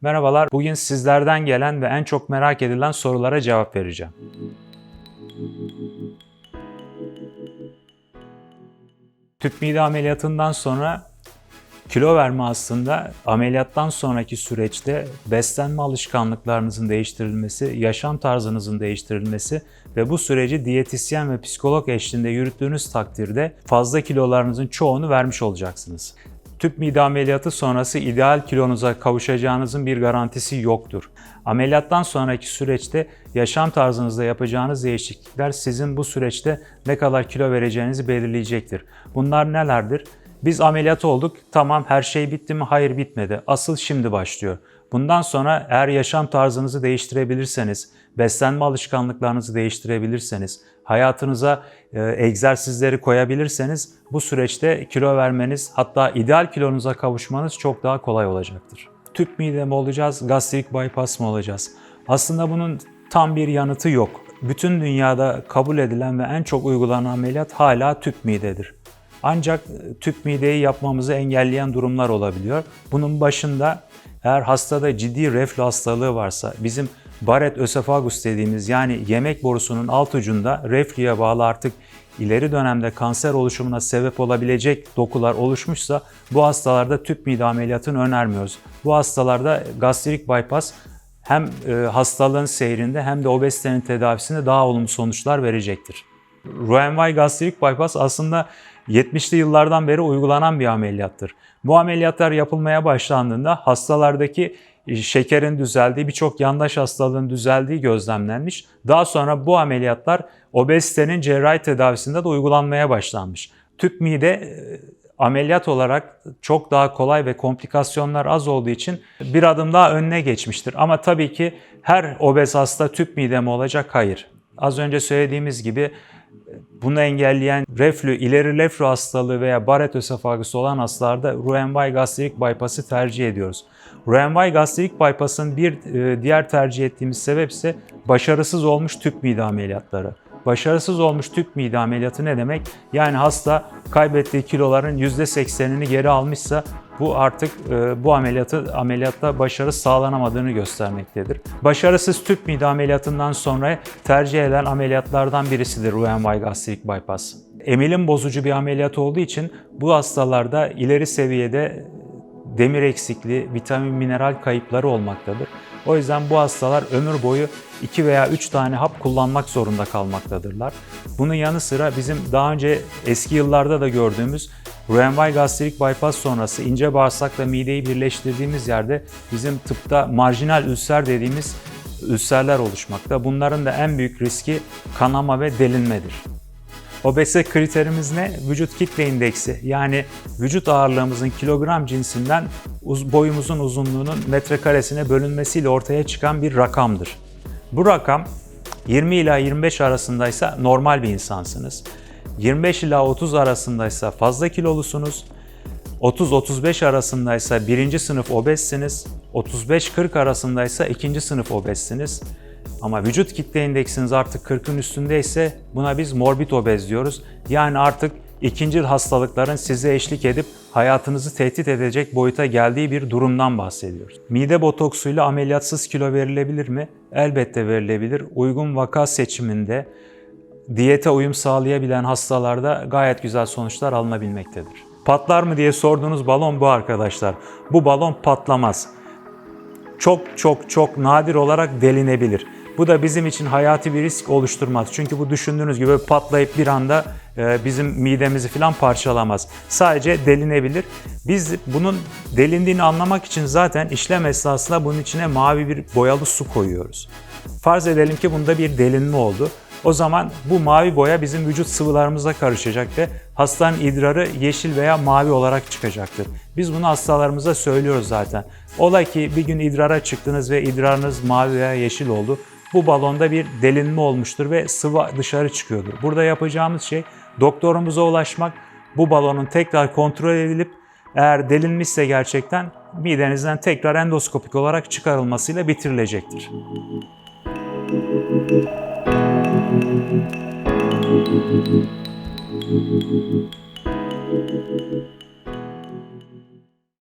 Merhabalar, bugün sizlerden gelen ve en çok merak edilen sorulara cevap vereceğim. Tüp mide ameliyatından sonra kilo verme aslında ameliyattan sonraki süreçte beslenme alışkanlıklarınızın değiştirilmesi, yaşam tarzınızın değiştirilmesi ve bu süreci diyetisyen ve psikolog eşliğinde yürüttüğünüz takdirde fazla kilolarınızın çoğunu vermiş olacaksınız. Tüp mide ameliyatı sonrası ideal kilonuza kavuşacağınızın bir garantisi yoktur. Ameliyattan sonraki süreçte yaşam tarzınızda yapacağınız değişiklikler sizin bu süreçte ne kadar kilo vereceğinizi belirleyecektir. Bunlar nelerdir? Biz ameliyat olduk. Tamam her şey bitti mi? Hayır bitmedi. Asıl şimdi başlıyor. Bundan sonra eğer yaşam tarzınızı değiştirebilirseniz, beslenme alışkanlıklarınızı değiştirebilirseniz, hayatınıza e, egzersizleri koyabilirseniz bu süreçte kilo vermeniz hatta ideal kilonuza kavuşmanız çok daha kolay olacaktır. Tüp mide mi olacağız, gastrik bypass mı olacağız? Aslında bunun tam bir yanıtı yok. Bütün dünyada kabul edilen ve en çok uygulanan ameliyat hala tüp midedir. Ancak tüp mideyi yapmamızı engelleyen durumlar olabiliyor. Bunun başında eğer hastada ciddi reflü hastalığı varsa, bizim Barrett ösefagus dediğimiz yani yemek borusunun alt ucunda reflüye bağlı artık ileri dönemde kanser oluşumuna sebep olabilecek dokular oluşmuşsa bu hastalarda tüp mide ameliyatını önermiyoruz. Bu hastalarda gastrik bypass hem e, hastalığın seyrinde hem de obezitenin tedavisinde daha olumlu sonuçlar verecektir. Roentgen gastrik bypass aslında 70'li yıllardan beri uygulanan bir ameliyattır. Bu ameliyatlar yapılmaya başlandığında hastalardaki e, şekerin düzeldiği, birçok yandaş hastalığın düzeldiği gözlemlenmiş. Daha sonra bu ameliyatlar obezitenin cerrahi tedavisinde de uygulanmaya başlanmış. Tüp mide e, ameliyat olarak çok daha kolay ve komplikasyonlar az olduğu için bir adım daha önüne geçmiştir. Ama tabii ki her obez hasta tüp mide mi olacak? Hayır. Az önce söylediğimiz gibi bunu engelleyen reflü, ileri reflü hastalığı veya Barrett ösefagüsü olan hastalarda Roentgen gastrik bypass'ı tercih ediyoruz. Roentgen gastrik bypass'ın bir e, diğer tercih ettiğimiz sebep ise başarısız olmuş tüp mide ameliyatları. Başarısız olmuş tüp mide ameliyatı ne demek? Yani hasta kaybettiği kiloların %80'ini geri almışsa bu artık e, bu ameliyatı ameliyatta başarı sağlanamadığını göstermektedir. Başarısız tüp mide ameliyatından sonra tercih edilen ameliyatlardan birisidir Roentgen gastrik bypass. Emilim bozucu bir ameliyat olduğu için bu hastalarda ileri seviyede demir eksikliği, vitamin, mineral kayıpları olmaktadır. O yüzden bu hastalar ömür boyu 2 veya 3 tane hap kullanmak zorunda kalmaktadırlar. Bunun yanı sıra bizim daha önce eski yıllarda da gördüğümüz Roentgen gastrik bypass sonrası ince bağırsakla mideyi birleştirdiğimiz yerde bizim tıpta marjinal ülser dediğimiz ülserler oluşmakta. Bunların da en büyük riski kanama ve delinmedir. Obezite kriterimiz ne? Vücut kitle indeksi. Yani vücut ağırlığımızın kilogram cinsinden boyumuzun uzunluğunun metrekaresine bölünmesiyle ortaya çıkan bir rakamdır. Bu rakam 20 ila 25 arasındaysa normal bir insansınız. 25 ila 30 arasındaysa fazla kilolusunuz. 30-35 arasındaysa birinci sınıf obezsiniz. 35-40 arasındaysa ikinci sınıf obezsiniz. Ama vücut kitle indeksiniz artık 40'ın üstündeyse buna biz morbid obez diyoruz. Yani artık ikinci hastalıkların size eşlik edip hayatınızı tehdit edecek boyuta geldiği bir durumdan bahsediyoruz. Mide botoksuyla ameliyatsız kilo verilebilir mi? Elbette verilebilir. Uygun vaka seçiminde diyete uyum sağlayabilen hastalarda gayet güzel sonuçlar alınabilmektedir. Patlar mı diye sorduğunuz balon bu arkadaşlar. Bu balon patlamaz. Çok çok çok nadir olarak delinebilir. Bu da bizim için hayati bir risk oluşturmaz. Çünkü bu düşündüğünüz gibi patlayıp bir anda e, bizim midemizi falan parçalamaz. Sadece delinebilir. Biz bunun delindiğini anlamak için zaten işlem esnasında bunun içine mavi bir boyalı su koyuyoruz. Farz edelim ki bunda bir delinme oldu. O zaman bu mavi boya bizim vücut sıvılarımıza karışacak ve hastanın idrarı yeşil veya mavi olarak çıkacaktır. Biz bunu hastalarımıza söylüyoruz zaten. Ola ki bir gün idrara çıktınız ve idrarınız mavi veya yeşil oldu. Bu balonda bir delinme olmuştur ve sıvı dışarı çıkıyordur. Burada yapacağımız şey doktorumuza ulaşmak, bu balonun tekrar kontrol edilip eğer delinmişse gerçekten midenizden tekrar endoskopik olarak çıkarılmasıyla bitirilecektir. Thank you.